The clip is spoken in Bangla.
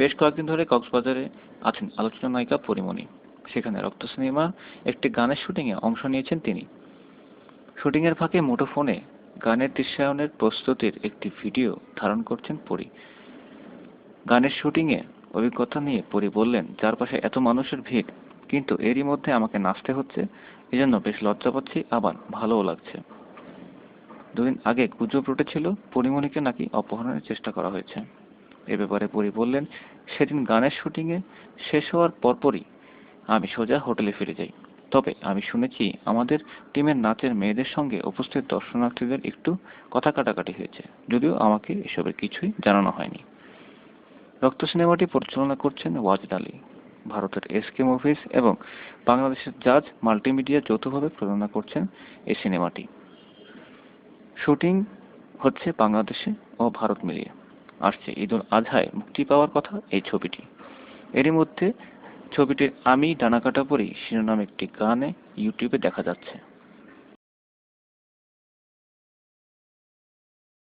বেশ কয়েকদিন ধরে কক্সবাজারে আছেন আলোচনা নায়িকা পরিমণি। সেখানে রক্ত সিনেমার একটি গানের শুটিংয়ে অংশ নিয়েছেন তিনি। শুটিংয়ের ফাঁকে মুঠোফোনে গানের দৃশ্যায়নের প্রস্তুতির একটি ভিডিও ধারণ করছেন পরি। গানের শুটিংয়ে অভিজ্ঞতা নিয়ে পরি বললেন চারপাশে এত মানুষের ভিড়, কিন্তু এরই মধ্যে আমাকে নাচতে হচ্ছে, এজন্য বেশ লজ্জা পাচ্ছি, আবার ভালোও লাগছে। দুদিন আগে গুজব উঠেছিল পরিমণিকে নাকি অপহরণের চেষ্টা করা হয়েছে। এ ব্যাপারে পরি বললেন, সেদিন গানের শুটিংয়ে শেষ হওয়ার পরপরই আমি সোজা হোটেলে ফিরে যাই। তবে আমি শুনেছি আমাদের টিমের নাচের মেয়েদের সঙ্গে উপস্থিত দর্শনার্থীদের একটু কথা কাটাকাটি হয়েছে, যদিও আমাকে এসবের কিছুই জানানো হয়নি। রক্ত সিনেমাটি পরিচালনা করছেন ওয়াজেদ আলী। ভারতের এসকে মুভিজ এবং বাংলাদেশের জাজ মাল্টিমিডিয়া যৌথভাবে প্রযোজনা করছেন এই সিনেমাটি। শুটিং হচ্ছে বাংলাদেশে ও ভারত মিলিয়ে। আসছে। ঈদুল আজহায় মুক্তি পাওয়ার কথা এই ছবিটি। এরই মধ্যে ছবিটির আমি ডানা কাটা পরি শিরোনাম একটি গানে ইউটিউবে দেখা যাচ্ছে।